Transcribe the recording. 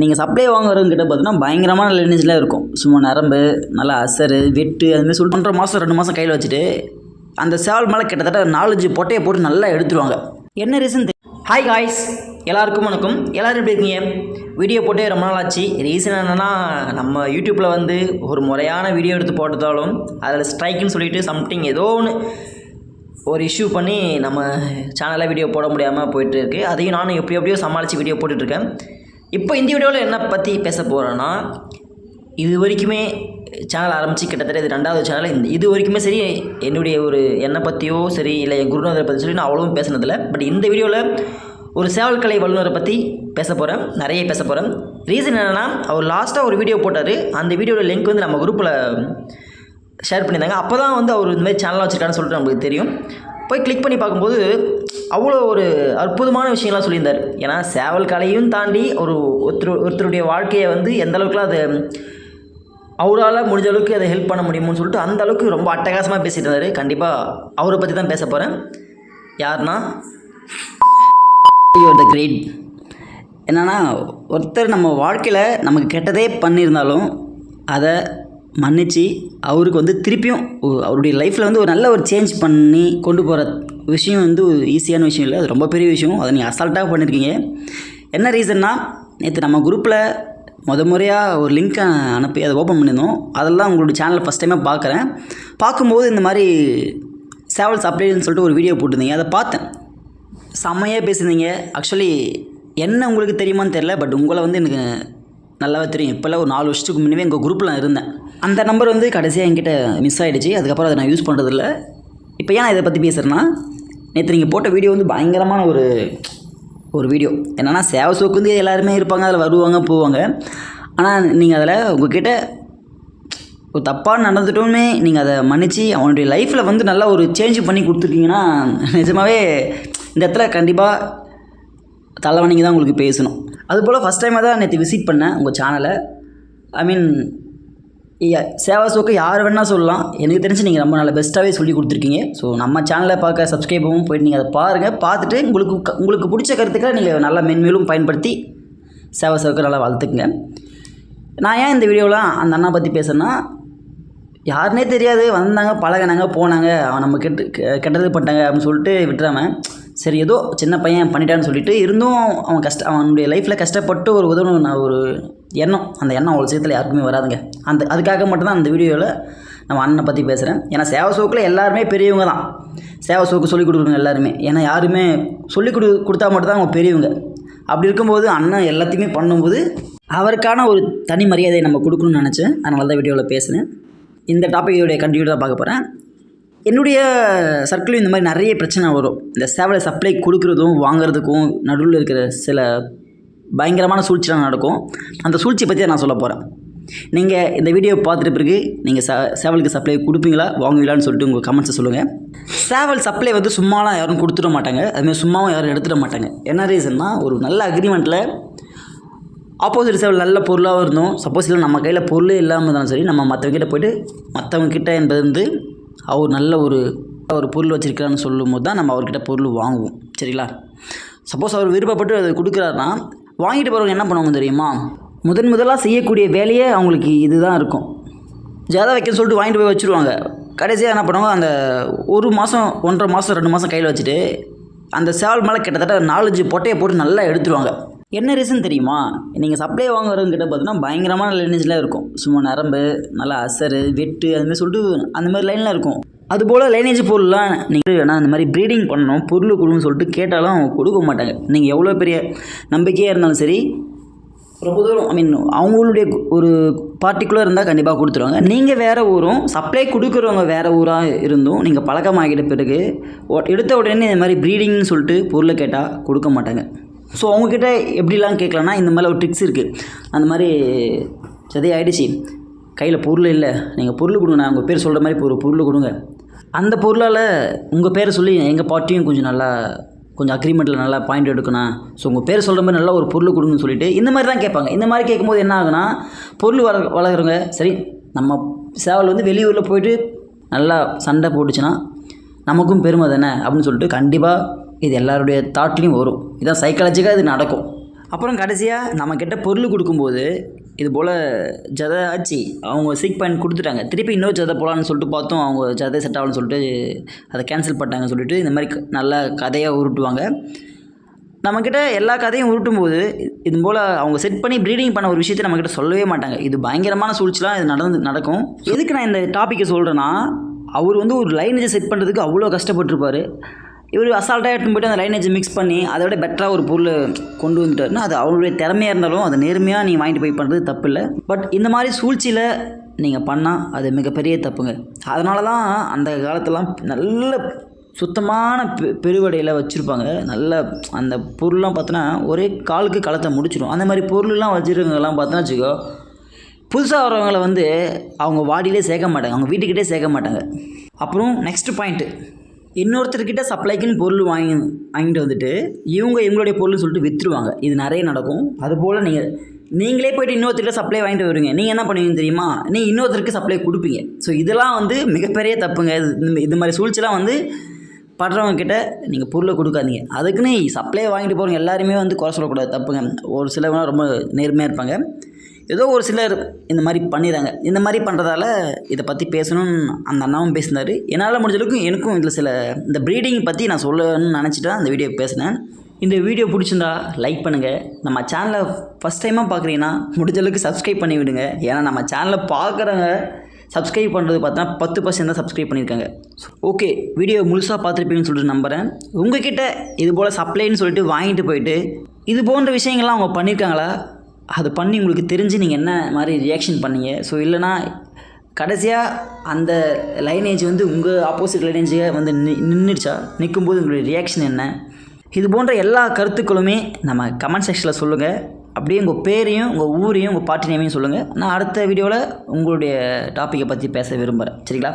நீங்கள் சப்ளை வாங்குறவங்ககிட்ட பார்த்தீங்கன்னா பயங்கரமான லைனேஜில் இருக்கும். சும்மா நரம்பு நல்லா அசரு வெட்டு அதுமாதிரி சொல்லி ஒன்றரை மாதம் ரெண்டு மாதம் கையில் வச்சுட்டு அந்த சேவல் மேலே கிட்டத்தட்ட நாலஞ்சு பொட்டையை போட்டு நல்லா எடுத்துருவாங்க. என்ன ரீசன் ஹாய் காய்ஸ் எல்லாருக்கும் வணக்கம். எல்லோரும் எப்படி இருக்கீங்க? வீடியோ போட்டே ரொம்ப நாள் ஆச்சு. ரீசன் என்னென்னா நம்ம யூடியூப்பில் வந்து ஒரு முறையான வீடியோ எடுத்து போட்டதாலும் அதில் ஸ்ட்ரைக்குன்னு சொல்லிட்டு சம்திங் ஏதோ ஒன்று ஒரு இஷ்யூ பண்ணி நம்ம சேனலில் வீடியோ போட முடியாமல் போயிட்டு இருக்கு. அதையும் நானும் எப்படி எப்படியோ சமாளித்து வீடியோ போட்டுட்ருக்கேன் இப்போ இந்த வீடியோவில் என்ன பற்றி பேச போகிறேன்னா இது வரைக்குமே சேனல் ஆரம்பித்து கிட்டத்தட்ட இது ரெண்டாவது சேனல் இந்த இது வரைக்குமே சரி என்னுடைய ஒரு என்னை பற்றியோ சரி இல்லை என் குருநாதரை பற்றி சொல்லி நான் அவ்வளோவும் பேசுனதில்லை. பட் இந்த வீடியோவில் ஒரு சேவல் கலை வல்லுநரை பற்றி பேச போகிறேன் நிறைய பேச போகிறேன் ரீசன் என்னென்னா அவர் லாஸ்ட்டாக ஒரு வீடியோ போட்டார். அந்த வீடியோட லிங்க் வந்து நம்ம குரூப்பில் ஷேர் பண்ணியிருந்தாங்க. அப்போ தான் வந்து அவர் இந்த மாதிரி சேனலாக வச்சுருக்கான்னு சொல்லிட்டு நம்மளுக்கு தெரியும். போய் கிளிக் பண்ணி பார்க்கும்போது அவ்வளோ ஒரு அற்புதமான விஷயங்கள்லாம் சொல்லியிருந்தார். ஏன்னா சேவல் கலையும் தாண்டி ஒரு ஒருத்தர் ஒருத்தருடைய வாழ்க்கையை வந்து எந்த அளவுக்குலாம் அது அவரால் முடிஞ்ச அளவுக்கு அதை ஹெல்ப் பண்ண முடியும்னு சொல்லிட்டு அந்த அளவுக்கு ரொம்ப அட்டகாசமாக பேசிட்டு இருந்தார். கண்டிப்பாக அவரை பற்றி தான் பேச போகிறேன் யாருன்னா த கிரேட் என்னென்னா ஒருத்தர் நம்ம வாழ்க்கையில் நமக்கு கெட்டதே பண்ணியிருந்தாலும் அதை மன்னித்து அவருக்கு வந்து திருப்பியும் அவருடைய லைஃப்பில் வந்து ஒரு நல்ல ஒரு சேஞ்ச் பண்ணி கொண்டு போகிற விஷயம் வந்து ஈஸியான விஷயம் இல்லை. அது ரொம்ப பெரிய விஷயம். அதை நீங்கள் அசால்ட்டாக பண்ணியிருக்கீங்க என்ன ரீசன்னா நேற்று நம்ம குரூப்பில் முத முறையாக ஒரு லிங்க்கை அனுப்பி அதை ஓப்பன் பண்ணியிருந்தோம். அதெல்லாம் உங்களோட சேனலை ஃபஸ்ட் டைமாக பார்க்குறேன் பார்க்கும்போது இந்த மாதிரி சேவல் அப்ளைன்னு சொல்லிட்டு ஒரு வீடியோ போட்டிருந்தீங்க. அதை பார்த்தேன். செம்மையாக பேசியிருந்தீங்க. ஆக்சுவலி என்ன உங்களுக்கு தெரியுமான்னு தெரில பட் உங்களை வந்து எனக்கு நல்லாவே தெரியும். இப்போல்லாம் ஒரு நாலு வருஷத்துக்கு முன்னே எங்கள் குரூப்பில் நான் இருந்தேன். அந்த நம்பர் வந்து கடைசியாக என்கிட்ட மிஸ் ஆகிடுச்சு அதுக்கப்புறம் அதை நான் யூஸ் பண்ணுறதில்ல இப்போ ஏன் நான் இதை பற்றி பேசுகிறேன்னா நேற்று நீங்கள் போட்ட வீடியோ வந்து பயங்கரமான ஒரு ஒரு வீடியோ என்னென்னா சேவை சோக்கு வந்து எல்லாருமே இருப்பாங்க அதில் வருவாங்க போவாங்க. ஆனால் நீங்கள் அதில் உங்ககிட்ட ஒரு தப்பாக நடந்துட்டோமே நீங்கள் அதை மன்னிச்சு அவனுடைய லைஃப்பில் வந்து நல்லா ஒரு சேஞ்ச் பண்ணி கொடுத்துருக்கீங்கன்னா நிஜமாகவே இந்த இடத்துல கண்டிப்பாக தலைவணிங்க தான் உங்களுக்கு பேசணும். அதுபோல் ஃபஸ்ட் டைமாக தான் நேற்று விசிட் பண்ணேன் உங்கள் சேனலை ஐ மீன் சேவாசோக்கு யார் வேணால் சொல்லலாம். எனக்கு தெரிஞ்சு நீங்கள் ரொம்ப நல்ல பெஸ்ட்டாகவே சொல்லி கொடுத்துருக்கீங்க. ஸோ நம்ம சேனலை பார்க்க சப்ஸ்கிரைபவும் போயிட்டு நீங்கள் அதை பாருங்கள் பார்த்துட்டு உங்களுக்கு உங்களுக்கு பிடிச்ச கருத்துக்களை நீங்கள் நல்லா மென்மேலும் பயன்படுத்தி சேவா சோக்கு நல்லா வளர்த்துக்குங்க. நான் ஏன் இந்த வீடியோலாம் அந்த அண்ணா பற்றி பேசுகிறேன்னா யாருனே தெரியாது. வந்தாங்க பழகினாங்க போனாங்க. அவன் நம்ம கெட்டு கெ- கெட்டது பண்ணிட்டாங்க அப்படின்னு சொல்லிட்டு விட்டுறாம சரி ஏதோ சின்ன பையன் பண்ணிட்டான்னு சொல்லிட்டு இருந்தும் அவன் கஷ்ட அவனுடைய லைஃப்பில் கஷ்டப்பட்டு ஒரு உதவணும் நான் ஒரு எண்ணம். அந்த எண்ணம் அவ்வளோ சீக்கிரத்தில் யாருக்குமே வராதுங்க. அந்த அதுக்காக மட்டும்தான் அந்த வீடியோவில் நம்ம அண்ணனை பற்றி பேசுகிறேன் ஏன்னா சேவை சோக்கில் எல்லாருமே பெரியவங்க தான். சேவை சோக்கு சொல்லிக் கொடுக்குறவங்க எல்லாருமே. ஏன்னா யாருமே சொல்லிக் கொடு கொடுத்தா மட்டும்தான் அவங்க பெரியவங்க. அப்படி இருக்கும்போது அண்ணன் எல்லாத்தையுமே பண்ணும்போது அவருக்கான ஒரு தனி மரியாதையை நம்ம கொடுக்கணும்னு நினச்சேன். அதனால தான் வீடியோவில் பேசுனேன். இந்த டாப்பிக்கோடைய கண்டினியூ தான் பார்க்க போகிறேன் என்னுடைய சர்க்கிளும் இந்த மாதிரி நிறைய பிரச்சனை வரும். இந்த சேவலை சப்ளை கொடுக்குறதும் வாங்குறதுக்கும் நடுவில் இருக்கிற சில பயங்கரமான சூழ்ச்சிலாம் நடக்கும். அந்த சூழ்ச்சியை பற்றி நான் சொல்ல போகிறேன் நீங்கள் இந்த வீடியோ பார்த்துட்டு பிறகு நீங்கள் ச சேவலுக்கு சப்ளை கொடுப்பீங்களா வாங்குவீங்களான்னு சொல்லிட்டு உங்கள் கமெண்ட்ஸை சொல்லுங்கள் சேவல் சப்ளை வந்து சும்மாலாம் யாரும் கொடுத்துட மாட்டாங்க. அதுமாதிரி சும்மாவும் யாரும் எடுத்துட மாட்டாங்க. என்ன ரீசன்னா ஒரு நல்ல அக்ரிமெண்ட்டில் ஆப்போசிட் சேவல் நல்ல பொருளாகவும் இருந்தோம். சப்போஸ் இல்லை நம்ம கையில் பொருளே இல்லாமல் இருந்தாலும் சரி நம்ம மற்றவங்க கிட்ட போயிட்டு என்பது வந்து அவர் நல்ல ஒரு ஒரு பொருள் வச்சுருக்கிறாருன்னு சொல்லும் போது தான் நம்ம அவர்கிட்ட பொருள் வாங்குவோம். சரிங்களா? சப்போஸ் அவர் விருப்பப்பட்டு அதை கொடுக்குறாருன்னா வாங்கிட்டு போகிறவங்க என்ன பண்ணுவாங்க தெரியுமா? முதன் முதலாக செய்யக்கூடிய வேலையே அவங்களுக்கு இதுதான் இருக்கும். ஜாதா வைக்க சொல்லிட்டு வாங்கிட்டு போய் வச்சுருவாங்க. கடைசியாக என்ன பண்ணுவாங்க அந்த ஒரு மாதம் ஒன்றரை மாதம் ரெண்டு மாதம் கையில் வச்சுட்டு அந்த சேவல் மேலே கிட்டத்தட்ட நாலஞ்சு பொட்டையை போட்டு நல்லா எடுத்துருவாங்க. என்ன ரீசன் தெரியுமா? நீங்கள் சப்ளை வாங்குறவங்ககிட்ட பார்த்தீங்கன்னா பயங்கரமான லைனேஜ்லாம் இருக்கும். சும்மா நரம்பு நல்லா அசரு வெட்டு அதுமாதிரி சொல்லிட்டு அந்த மாதிரி லைன்லாம் இருக்கும். அதுபோல் லைனேஜ் பொருள்லாம் நீங்கள் நான் இந்த மாதிரி ப்ரீடிங் பண்ணணும் பொருள் கொடுன்னு சொல்லிட்டு கேட்டாலும் அவங்க கொடுக்க மாட்டாங்க. நீங்கள் எவ்வளோ பெரிய நம்பிக்கையாக இருந்தாலும் சரி ரொம்ப தூரம் ஐ மீன் அவங்களுடைய ஒரு பார்ட்டிகுலர் இருந்தால் கண்டிப்பாக கொடுத்துருவாங்க. நீங்கள் வேறு ஊரும் சப்ளை கொடுக்குறவங்க வேறு ஊராக இருந்தும் நீங்கள் பழக்கமாகிட்ட பிறகு எடுத்த உடனே இந்த மாதிரி ப்ரீடிங்னு சொல்லிட்டு பொருளை கேட்டால் கொடுக்க மாட்டாங்க. ஸோ அவங்கக்கிட்ட எப்படிலாம் கேட்கலான்னா இந்த மாதிரி ஒரு ட்ரிக்ஸ் இருக்குது அந்த மாதிரி சதி ஆகிடுச்சி கையில் பொருள் இல்லை. நீங்கள் பொருள் கொடுங்க. நான் உங்கள் பேர் சொல்கிற மாதிரி ஒரு பொருள் கொடுங்க. அந்த பொருளால் உங்கள் பேரை சொல்லி எங்கள் பாட்டியும் கொஞ்சம் நல்லா கொஞ்சம் அக்ரிமெண்ட்டில் நல்லா பாயிண்ட் எடுக்கணும். ஸோ உங்கள் பேர் சொல்கிற மாதிரி நல்லா ஒரு பொருள் கொடுங்கன்னு சொல்லிட்டு இந்த மாதிரி தான் கேட்பாங்க. இந்த மாதிரி கேட்கும்போது என்ன ஆகுனா பொருள் வள வளர்கிறவங்க சரி நம்ம சேவல் வந்து வெளியூரில் போயிட்டு நல்லா சண்டை போட்டுச்சுன்னா நமக்கும் பெருமை தானே அப்படின்னு சொல்லிட்டு கண்டிப்பாக இது எல்லாருடைய தாட்லேயும் வரும். இதான் சைக்காலஜிக்காக இது நடக்கும். அப்புறம் கடைசியாக நம்மக்கிட்ட பொருள் கொடுக்கும்போது இது போல் ஜதை ஆச்சு அவங்க சிக் பாயிண்ட் கொடுத்துட்டாங்க. திருப்பி இன்னொரு ஜதை போகலான்னு சொல்லிட்டு பார்த்தோம். அவங்க ஜதை செட் ஆகலன்னு சொல்லிட்டு அதை கேன்சல் பண்ணிட்டாங்கன்னு சொல்லிட்டு இந்த மாதிரி க- நல்ல கதையாக உருட்டுவாங்க. நம்மக்கிட்ட எல்லா கதையும் உருட்டும் போது இது போல் அவங்க செட் பண்ணி ப்ரீடிங் பண்ண ஒரு விஷயத்தை நம்மக்கிட்ட சொல்லவே மாட்டாங்க. இது பயங்கரமான சூழ்ச்சிலாம் இது நடந்து நடக்கும். எதுக்கு நான் இந்த டாப்பிக்கை சொல்கிறேன்னா அவர் வந்து ஒரு லைனேஜை செட் பண்ணுறதுக்கு அவ்வளோ கஷ்டப்பட்டிருப்பார். இவர் அசால்ட்டாக எடுத்துன்னு போயிட்டு அந்த லைனேஜை மிக்ஸ் பண்ணி அதை விட பெட்டராக ஒரு பொருளை கொண்டு வந்துட்டாருன்னா அது அவருடைய திறமையாக இருந்தாலும் அதை நேர்மையாக நீங்கள் வாங்கிட்டு போய் பண்ணுறது தப்பு இல்லை பட் இந்த மாதிரி சூழ்ச்சியில் நீங்கள் பண்ணால் அது மிகப்பெரிய தப்புங்க. அதனால தான் அந்த காலத்தெல்லாம் நல்ல சுத்தமான பெ பெருவடையில் வச்சுருப்பாங்க. நல்ல அந்த பொருள்லாம் பார்த்தோன்னா ஒரே காலுக்கு களத்தை முடிச்சிடும் அந்த மாதிரி பொருள்லாம் வச்சுருக்கவங்கலாம் பார்த்தோன்னா வச்சுக்கோ புதுசாக வரவங்களை வந்து அவங்க வாடியிலே சேர்க்க மாட்டாங்க. அவங்க வீட்டுக்கிட்டே சேர்க்க மாட்டாங்க. அப்புறம் நெக்ஸ்ட் பாயிண்ட்டு இன்னொருத்தர்கிட்ட சப்ளைக்குன்னு பொருள் வாங்கி வாங்கிட்டு வந்துட்டு இவங்க இவங்களுடைய பொருள்னு சொல்லிட்டு விற்றுருவாங்க இது நிறைய நடக்கும். அதுபோல் நீங்கள் நீங்களே போய்ட்டு இன்னொருத்தர்கிட்ட சப்ளை வாங்கிட்டு வருவீங்க. நீங்கள் என்ன பண்ணுவீங்க தெரியுமா? நீ இன்னொருத்தருக்கு சப்ளை கொடுப்பீங்க. ஸோ இதெல்லாம் வந்து மிகப்பெரிய தப்புங்க. இது இது மாதிரி சூழ்ச்சிலாம் வந்து படுறவங்க கிட்ட நீங்கள் பொருளை கொடுக்காதீங்க. அதுக்குன்னு சப்ளை வாங்கிட்டு போகிறவங்க எல்லாருமே வந்து குறை சொல்லக்கூடாது. தப்புங்க. ஒரு சிலவங்க ரொம்ப நேர்மையாக இருப்பாங்க. ஏதோ ஒரு சிலர் இந்த மாதிரி பண்ணிடுறாங்க இந்த மாதிரி பண்ணுறதால இதை பற்றி பேசணும்னு அந்த அண்ணாவும் பேசினார். என்னால் முடிஞ்ச அளவுக்கு எனக்கும் இதில் சில இந்த ப்ரீடிங் பற்றி நான் சொல்லணும்னு நினச்சிட்டு தான் அந்த வீடியோ பேசினேன். இந்த வீடியோ பிடிச்சிருந்தா லைக் பண்ணுங்கள் நம்ம சேனலை ஃபஸ்ட் டைமாக பார்க்குறீங்கன்னா முடிஞ்சளவுக்கு சப்ஸ்கிரைப் பண்ணி விடுங்க. ஏன்னா நம்ம சேனலை பார்க்குறவங்க சப்ஸ்கிரைப் பண்ணுறது பார்த்தா பத்து பர்சன்ட் தான் சப்ஸ்கிரைப் பண்ணியிருக்காங்க. ஓகே வீடியோ முழுசாக பார்த்துருப்பீங்கன்னு சொல்லிட்டு நம்புகிறேன் உங்ககிட்ட இது போல் சப்ளைன்னு சொல்லிட்டு வாங்கிட்டு போயிட்டு இது போன்ற விஷயங்கள்லாம் அவங்க பண்ணியிருக்காங்களா அது பண்ணி உங்களுக்கு தெரிஞ்சு நீங்கள் என்ன மாதிரி ரியாக்ஷன் பண்ணீங்க? ஸோ இல்லைனா கடைசியாக அந்த லைனேஜ் வந்து உங்கள் ஆப்போசிட் லைனேஜை வந்து நி நின்றுச்சா நிற்கும்போது உங்களுடைய ரியாக்ஷன் என்ன? இது போன்ற எல்லா கருத்துக்களுமே நம்ம கமெண்ட் செக்ஷனில் சொல்லுங்கள் அப்படியே உங்கள் பேரையும் உங்கள் ஊரையும் உங்கள் பாட்டி நேமையும் சொல்லுங்கள் நான் அடுத்த வீடியோவில் உங்களுடைய டாப்பிக்கை பற்றி பேச விரும்புகிறேன் சரிங்களா?